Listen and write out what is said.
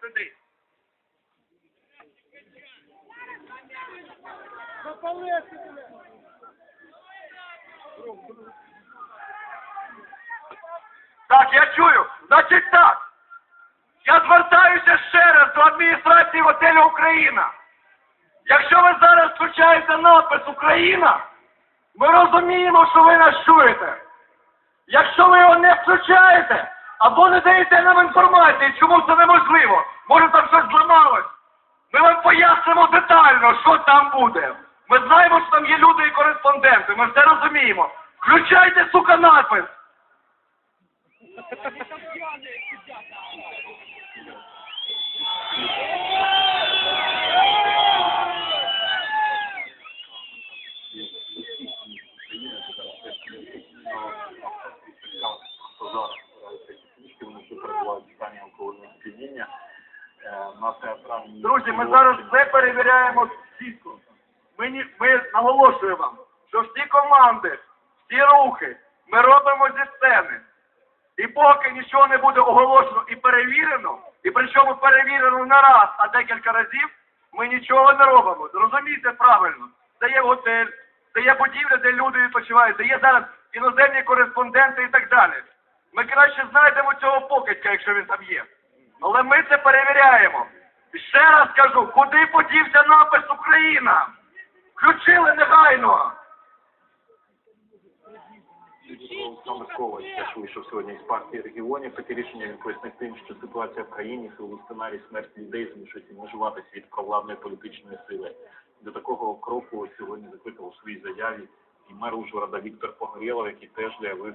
сидить. Так, я чую. Значить так. Я звертаюся ще раз до адміністрації готелю Україна. Якщо ви зараз включаєте напис Україна, ми розуміємо, що ви нас чуєте. Якщо ви його не включаєте або не даєте нам інформації, чому це неможливо, може там щось зламалось, ми вам пояснимо детально, що там буде. Ми знаємо, що там є люди і кореспонденти, ми все розуміємо. Включайте, сука, напис. Вони ще перебувають в стані алкогольного. Е, На театральній Друзі, ми зараз все перевіряємо чітко. Ми, ми наголошуємо вам, що всі команди, всі рухи ми робимо зі сцени. І поки нічого не буде оголошено і перевірено, і причому перевірено не раз, а декілька разів, ми нічого не робимо. Зрозумійте правильно. Це є готель, це є будівля, де люди відпочивають, це є зараз іноземні кореспонденти і так далі. Ми краще знайдемо цього покидька, якщо він там є. Але ми це перевіряємо. І ще раз кажу, куди подівся напис Україна? Включили негайно. Олександр Коваль теж вийшов сьогодні з партії регіонів. Таке рішення він пояснив тим, що ситуація в країні, силу сценарій смерті людей змушують межуватись від провладної політичної сили. До такого кроку сьогодні закликав у своїй заяві і мер Ужгорода Віктор Погорєлов, який теж заявив